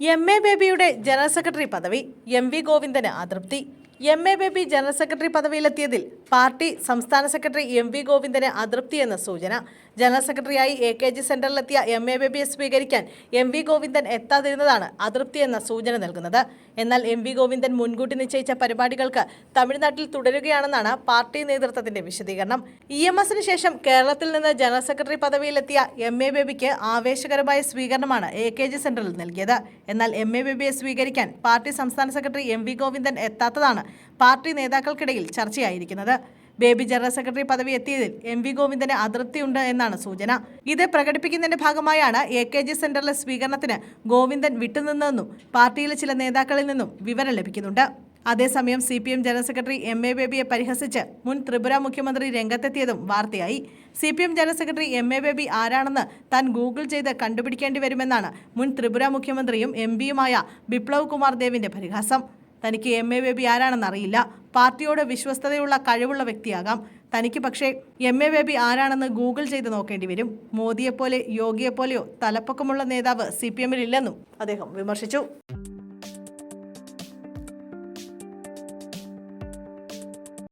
M A ബേബിയുടെ general secretary പദവി M V ഗോവിന്ദന് അതൃപ്തി. M A Baby general secretary പദവിയിലെത്തിയതിൽ party സംസ്ഥാന സെക്രട്ടറി എം വി ഗോവിന്ദന് അതൃപ്തിയെന്ന സൂചന. ജനറൽ സെക്രട്ടറിയായി എ കെ ജി സെന്ററിലെത്തിയ എം എ ബേബിയെ സ്വീകരിക്കാൻ എം വി ഗോവിന്ദൻ എത്താതിരുന്നതാണ് അതൃപ്തി എന്ന സൂചന നൽകുന്നത്. എന്നാൽ എം വി ഗോവിന്ദൻ മുൻകൂട്ടി നിശ്ചയിച്ച പരിപാടികൾക്ക് തമിഴ്നാട്ടിൽ തുടരുകയാണെന്നാണ് പാർട്ടി നേതൃത്വത്തിന്റെ വിശദീകരണം. ഇ എം എസിന് ശേഷം കേരളത്തിൽ നിന്ന് ജനറൽ സെക്രട്ടറി പദവിയിലെത്തിയ എം എ ബേബിക്ക് ആവേശകരമായ സ്വീകരണമാണ് എ കെ ജി സെന്ററിൽ നൽകിയത്. എന്നാൽ എം എ ബേബിയെ സ്വീകരിക്കാൻ പാർട്ടി സംസ്ഥാന സെക്രട്ടറി എം വി ഗോവിന്ദൻ എത്താത്തതാണ് പാർട്ടി നേതാക്കൾക്കിടയിൽ ചർച്ചയായിരിക്കുന്നത്. ബേബി ജനറൽ സെക്രട്ടറി പദവി എത്തിയതിൽ എം വി ഗോവിന്ദന് അതൃപ്തിയുണ്ട് എന്നാണ് സൂചന. ഇത് പ്രകടിപ്പിക്കുന്നതിന്റെ ഭാഗമായാണ് എ കെ ജി സെന്ററിലെ സ്വീകരണത്തിന് ഗോവിന്ദൻ വിട്ടുനിന്നതെന്നും പാർട്ടിയിലെ ചില നേതാക്കളിൽ നിന്നും വിവരം ലഭിക്കുന്നുണ്ട്. അതേസമയം C P M general secretary M A ബേബിയെ പരിഹസിച്ച് മുൻ ത്രിപുര മുഖ്യമന്ത്രി രംഗത്തെത്തിയതും വാർത്തയായി. C P M general secretary M A Baby ആരാണെന്ന് താൻ ഗൂഗിൾ ചെയ്ത് കണ്ടുപിടിക്കേണ്ടി വരുമെന്നാണ് മുൻ ത്രിപുര മുഖ്യമന്ത്രിയും എം പിയുമായ ബിപ്ലവ് കുമാർ ദേവിന്റെ പരിഹാസം. തനിക്ക് എം എ ബേബി ആരാണെന്ന് അറിയില്ല. പാർട്ടിയോട് വിശ്വസ്തതയുള്ള കഴിവുള്ള വ്യക്തിയാകാം. തനിക്ക് പക്ഷേ എം എ ബേബി ആരാണെന്ന് ഗൂഗിൾ ചെയ്ത് നോക്കേണ്ടി വരും. മോദിയെപ്പോലെ യോഗിയെപ്പോലെയോ തലപ്പൊക്കമുള്ള നേതാവ് സി പി എമ്മിൽ ഇല്ലെന്നും അദ്ദേഹം വിമർശിച്ചു.